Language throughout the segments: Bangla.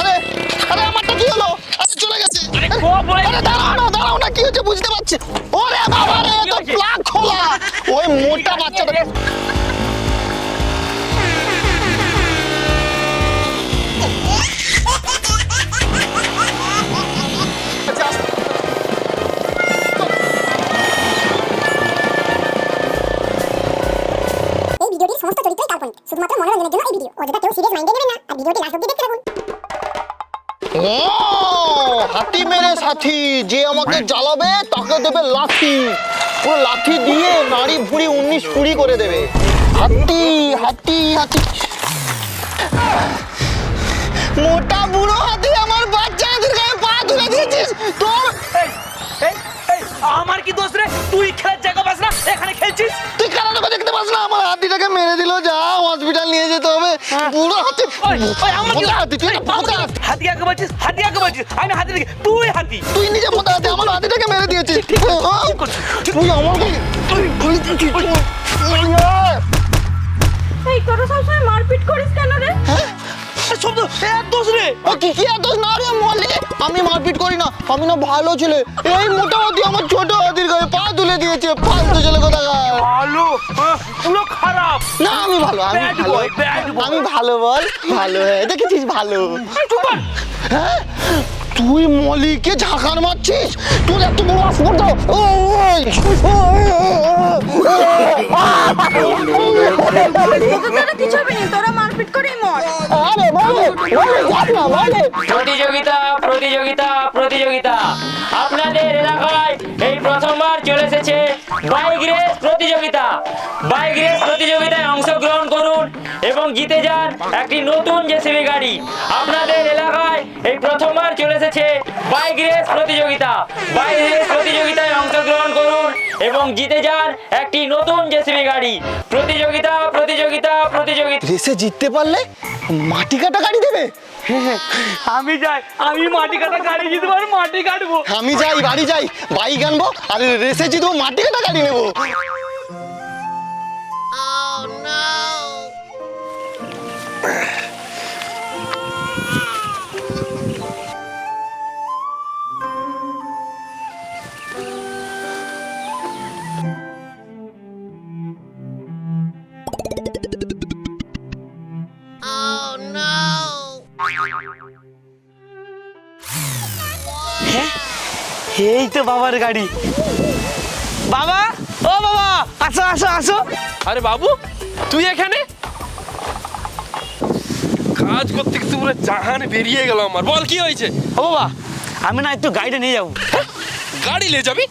আরে আরে আমারটা কি হলো। আরে চলে গেছে। আরে দাঁড়াও না দাঁড়াও না কি হচ্ছে বুঝতে পারছি ওরে বাবা রে তো প্লাগ খোলা। ওই মোটা বাচ্চাটা হাতি মেরে সাথী যে আমাকে জ্বালাবে তাকে দেবে লাঠি। ও লাঠি দিয়ে নাড়ি ভুড়ি উনিশ কুড়ি করে দেবে। হাতি হাতি হাতি। মোটা বুড়ো হাতি আমার বাচ্চাদের গায়ে পা তুলে দিয়েছিস। তোর এই, এই, এই, আমার কি দোষ রে? তুই খেলার জায়গা পাস না? এখানে খেলছিস? তুই কারণে দেখতে পাস না? আমার হাতিটাকে মেরে দিল যা হসপিটাল নিয়ে যেতে হবে। বুড়ো হাতি ওই, আমার কি- হাতি তুই মোটা হাতি। আগে বলছিস হাতি আগে বলছিস। আমি হাতি দেখি তুই হাতি। তুই নিজে মোটা হাতি আমার হাতিটাকে মেরে দিয়েছিস। তুই আমাকে তুই দিয়েছিস এই তোরা সবসময় মারপিট করিস কেন রে? শব্দ এর দোষ রে ও কি কি এত না রে মলে আমি মারপিট করি না আমি না ভালো ছেলে এই মোটা হাতি আমার ছোট হাতির গায়ে পা তুলে দিয়েছে ফালতু ছেলে কোথা ভালো পুরো খারাপ না আমি ভালো আমি ভালো. আমি ভালো বল ভালো হ্যাঁ দেখেছিস ভালো কর। হ্যাঁ তুই মলিকে ঝাঁকার মারছিস তোর এত বড় আসপর্দা তোরা মারপিট করেই প্রতিযোগিতা প্রতিযোগিতা প্রতিযোগিতা। আপনাদের এলাকায় এই প্রথমবার চলে এসেছে বাইক রেস প্রতিযোগিতা। বাইক রেস প্রতিযোগিতায় অংশগ্রহণ করুন এবং জিতে যান একটি নতুন জেসিবি গাড়ি। আপনাদের এলাকায় এই প্রথমবার চলে এসেছে বাইক রেস প্রতিযোগিতা। বাইক রেস প্রতিযোগিতায় অংশগ্রহণ করুন এবং জিতে যান একটি নতুন জেসিবি গাড়ি। প্রতিযোগিতা প্রতিযোগিতা প্রতিযোগিতা। রেসে জিততে পারলে মাটি কাটা গাড়ি দেবে? আমি যাই আমি মাটি কাটা গাড়ি জিতবো আর মাটি কাটবো। আমি যাই বাড়ি যাই বাইক আনব আর রেসে জিতবো মাটি কাটা গাড়ি নেব। এই তো বাবার গাড়ি। বাবা? ও বাবা আসো আসো আসো। আরে বাবু তুই এখানে? কাজ করতে করতে পুরো জাহান বেরিয়ে গেল আমার। বল কি হয়েছে? ও বাবা আমি না একটু গাড়িটা নিয়ে যাব। গাড়ি নিয়ে যাবি?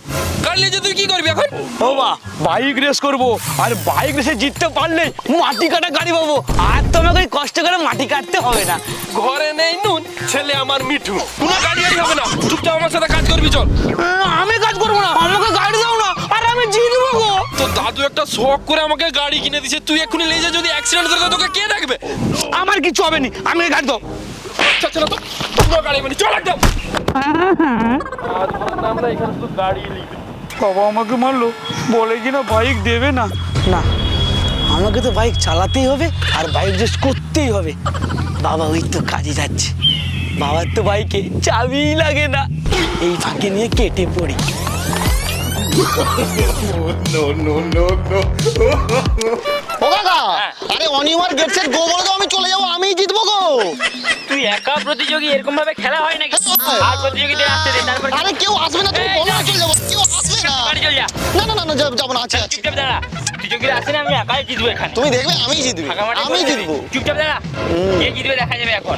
গাড়ি নিয়ে তুই কি করবি এখন? ও বা বাইক রেস করব। আর বাইক রেসে জিততে পারলে মাটি কাটা গাড়ি পাবো। আর তোমাকে কষ্ট করে মাটি কাটতে হবে না। ঘরে নেই নুন ছেলে আমার মিঠু। কোনো গাড়ি গাড়ি হবে না। চুপচাপ আমার সাথে কাজ করবি চল। আমি কাজ করব না আমাকে গাড়ি দাও না আর আমি জিতবো গো। তো দাদু একটা শখ করে আমাকে গাড়ি কিনে দিছে তুই এক্ষুনি লেজে যদি অ্যাক্সিডেন্ট করে তোকে কে দেখবে? আমার কিছু হবে না আমি গাড়ি দাও। আচ্ছা চলো তো গাড়ি মানে চল একদম। আজ আমরা এখানে শুধু গাড়ি লিখবে বাবা আমাকে মারলো। বলে কিনা বাইক দেবে না। না আমাকে তো বাইক চালাতেই হবে আর বাইক রেস করতেই হবে। বাবা ওই তো কাজে যাচ্ছে। বাবার তো বাইকে চাবি লাগে না। এই ফাঁকে নিয়ে কেটে পড়ি। ও কাকা আরে অনিমার গেট সেট গো বলে দাও আমি চলে যাব আমিই জিতবো গো। তুই একা প্রতিযোগী এরকম ভাবে খেলা হয় নাকি? আর প্রতিযোগিতায় আসতে দে তারপর আরে কেউ আসবে না তুমি বলো। চলে যাব কেউ আসবে না। বাড়ি চল যা। না না না না যাব না আছে চুপচাপ দাঁড়া প্রতিযোগীরা আসে না আমি একাই জিতবো এখানে। তুমি দেখবে আমিই জিতবো। আমি জিতবো। চুপচাপ দাঁড়া। কে জিতবে দেখা যাবে এখন।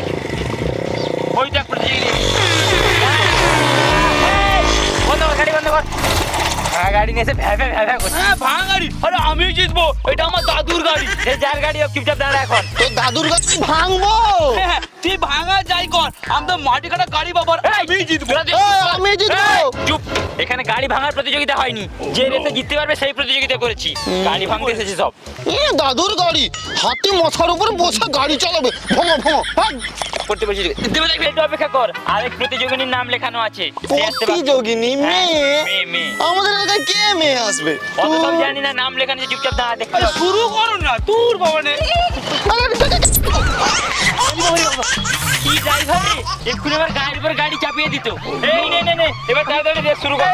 গাড়ি নিয়ে এসে ভ্যা ভ্যা ভ্যা ভ্যা করছে। হ্যাঁ ভাঙা গাড়ি। আরে আমি জিতবো। এটা আমার দাদুর গাড়ি। সে যার গাড়ি হোক চুপচাপ দাঁড়া এখন। তোর দাদুর গাছ ভাঙবো। হ্যাঁ, তুই ভাঙা যাই কর। আমি তো মাটি কাটা গাড়ি বাবার আমি জিতবো। আমি জিতবো। চুপ। এখানে গাড়ি ভাঙার প্রতিযোগিতা হয়নি। যে রেসে জিততে পারবে সেই প্রতিযোগিতা করেছি। গাড়ি ভাঙতে এসেছে সব। এ দাদুর গাড়ি। হাতি মাথার উপর বসে গাড়ি চালাবে। ভাঙো ভাঙো ভাগ করতে দেখবে একটু অপেক্ষা কর আরেক প্রতিযোগিনীর নাম লেখানো আছে। প্রতিযোগিনী হ্যাঁ, মেয়ে আমাদের এলাকায় কে মেয়ে আসবে অত সব জানি না নাম লেখানো আছে, চুপচাপ দাঁড়া দেখতে শুরু করো না তোর বাবা নে ড্রাইভার রে? এক্ষুনি আমার গাড়ির উপর গাড়ি চাপিয়ে দিত। এই নে নে নে এবার তাড়াতাড়ি রেস শুরু কর।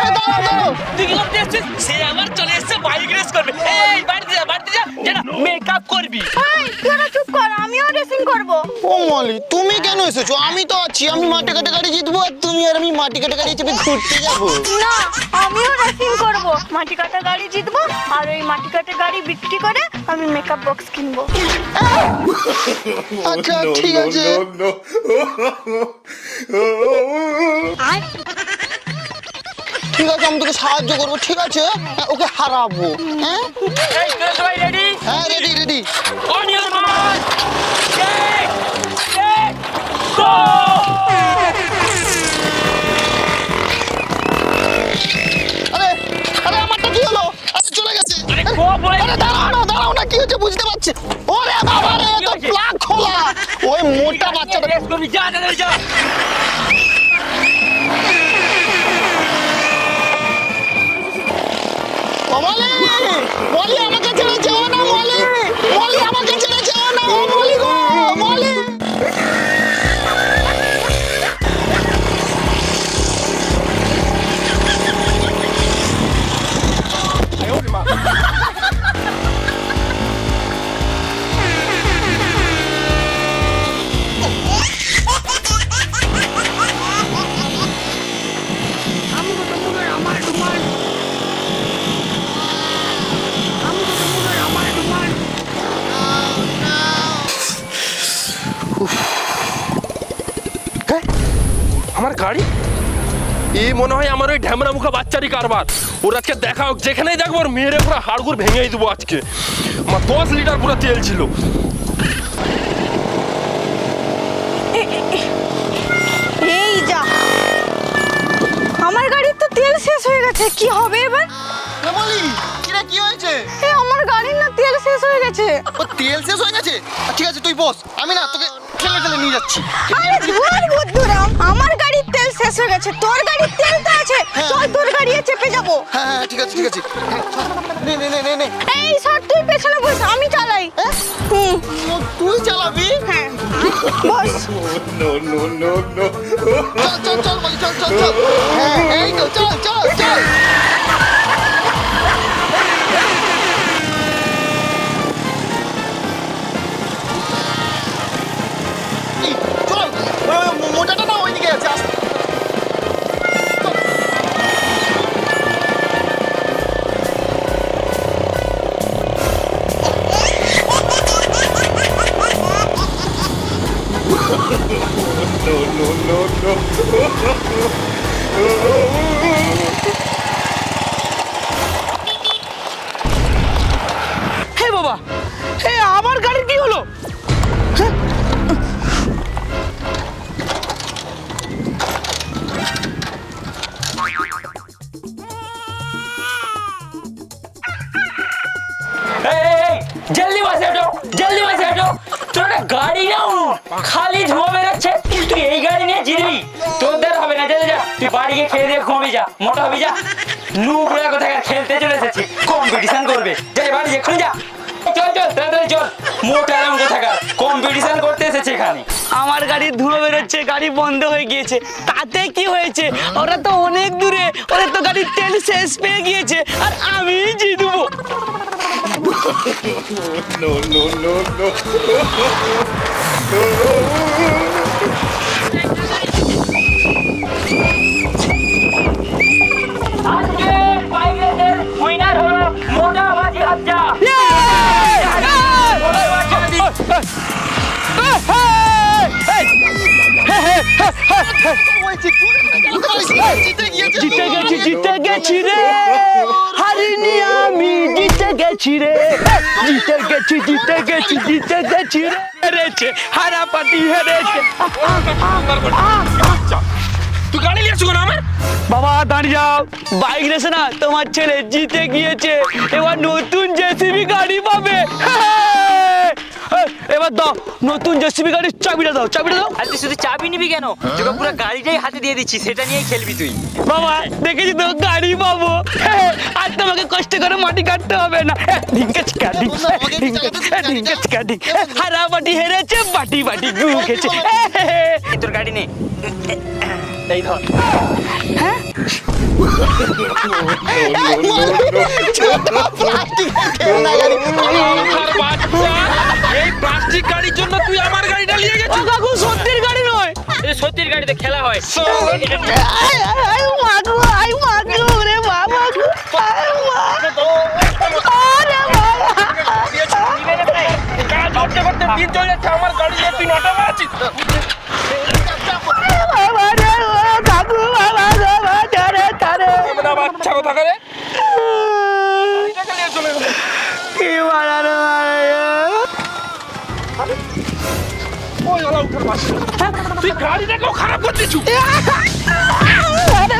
তুই কি করতে এসছিস সে আবার চলে এসছে বাইক রেস করবে। এই বাড়িতে যা বাড়িতে যা যেন মেকআপ করবি। এই তোরা চুপ কর আমিও রেসিং করব। ও মলি তুমি কেন এসেছ? আমি তো আছি আমি মাটি কাটে গাড়ি জিতবো আর তুমি আর আমি মাটি কাটে গাড়ি চেপে ঘুরতে যাব। না আমিও রেসিং করব মাটি কাটা গাড়ি জিতবো? আর ওই মাটি কাটা গাড়ি বিক্রি করে আমি মেকআপ বক্স কিনবো। আচ্ছা ঠিক আছে। ঠিক আছে আমি তোকে সাহায্য করব ঠিক আছে? হ্যাঁ, ওকে হারাবো হ্যাঁ? এই তোরা রেডি হ্যাঁ রেডি রেডি রেস করবি যা যা যা মলি মলি আমাকে ছেড়ে যেও না মলি মলি আমাকে ছেড়ে যেও না এই মনে হয় আমার ওই ঢ্যামরা মুখা বাচ্চারই কারবার। ওর আজকে দেখা হোক যেখানেই দেখব ওর মেয়েরে পুরো হাড়গুড় ভেঙেই দেবো আজকে। আমার দশ লিটার পুরো তেল ছিল। এই যা। আমার গাড়ির তো তেল শেষ হয়ে গেছে কি হবে এবার? এ মলি কিরা কি হয়েছে? এই আমার গাড়ির না তেল শেষ হয়ে গেছে। ও তেল শেষ হয়ে গেছে? আচ্ছা, ঠিক আছে তুই বস আমি না তোকে ঠেলে ঠেলে নিয়ে যাচ্ছি। আরে ধুর বুদ্ধুরাম আমার গাড়ির তেল শেষ হয়ে গেছে তোর গাড়ির তেল তো আছে হ্যাঁ। চল তোর গাড়িতে চেপে যাব। হ্যাঁ হ্যাঁ ঠিক আছে ঠিক আছে। নে নে নে নে নে। এই সর তুই পেছনে বস আমি চালাই। হুম। তুই চালাবি? হ্যাঁ। বস। চল চল চল মলি চল চল চল। হ্যাঁ এই তো চল চল চল। মোটাটা না ওইদিকে আছে আস্তে হে খালি ধোঁয়া বেরোচ্ছে তুই এই গাড়ি নিয়ে জিতবি তোর দ্বারা হবে না যা যা, তুই বাড়ি গিয়ে খেয়ে দিয়ে ঘুমাবি যা মোটা হবি যা। নুবড়া কোথায় খেলতে চলে এসেছি কম্পিটিশন করবে। যা বাড়ি এক্ষুনি যা। চল চল তাড়াতাড়ি চল। মোটা রঙ কোথাকার কম্পিটিশন করতে এসেছে এখানে। আমার গাড়ি ধুলো বেরোচ্ছে গাড়ি বন্ধ হয়ে গিয়েছে। তাতে কি হয়েছে? ওরা তো অনেক দূরে ওরা তো গাড়ির তেল শেষ পেয়ে গিয়েছে আর আমি জিতবো। আজকে বাইক রেসের উইনার জিতে গেছি জিতে গেছি রে হারিনি আমি জিতে গেছি রে জিতে গেছি জিতে গেছি জিতে গেছি রে হেরেছে হারা পাটি হেরেছে তুই গাড়ি নিয়ে আসছো কেন আমার বাবা দাঁড়িয়ে যাও বাইক রেসে না তোমার ছেলে জিতে গিয়েছে এবার নতুন জেসিবি গাড়ি পাবে হ্যাঁ! এবার দাও নতুন জেসিবি গাড়ির চাবিটা দাও চাবিটা দাও। আর তুই শুধু চাবি নিবি কেন? তোকে পুরো গাড়িটাই হাতে দিয়ে দিচ্ছি সেটা নিয়েই খেলবি তুই। বাবা দেখেছি তো গাড়ি পাবো। আর তোমাকে কষ্ট করে মাটি কাটতে হবে না। ঢিঙ্কা চিকা ঢিঙ্কা চিকা ঢিঙ্ক হারা বাটি হেরেছে বাটি বাটি গু খেছে তোর গাড়ি নে। এই ধর। বাচ্চা এই প্লাস্টিক গাড়ির জন্য তুই আমার গাড়িটা নিয়ে ও গেছিস কাকু সত্যির গাড়ি নয়। সত্যির গাড়িতে খেলা হয়। এটা মাগু আই মাগু। রে বাবা। কাজ করতে করতে দিন চলে যাচ্ছে আমার গাড়ি নিয়ে তুই নটা আছিস বাচ্চা কথা করে কি পাশে তুই গাড়িটাকেও খারাপ করছিস। আরে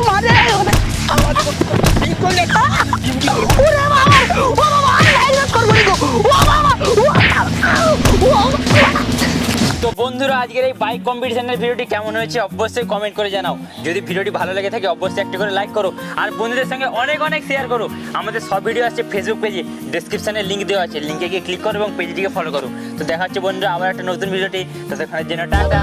আজকের এই বাইক কম্পিটিশনের ভিডিওটি কেমন হয়েছে অবশ্যই কমেন্ট করে জানাও। যদি ভিডিওটি ভালো লেগে থাকে, অবশ্যই একটা করে লাইক করো। আর বন্ধুদের সঙ্গে অনেক অনেক শেয়ার করো। আমাদের সব ভিডিও আছে ফেসবুক পেজে ডিসক্রিপশনে লিঙ্ক দেওয়া আছে। লিঙ্কে গিয়ে ক্লিক করো এবং পেজটিকে ফলো করো। তো দেখা হচ্ছে বন্ধুরা, আবার একটা নতুন ভিডিওটি ততক্ষণের জন্য টাটা।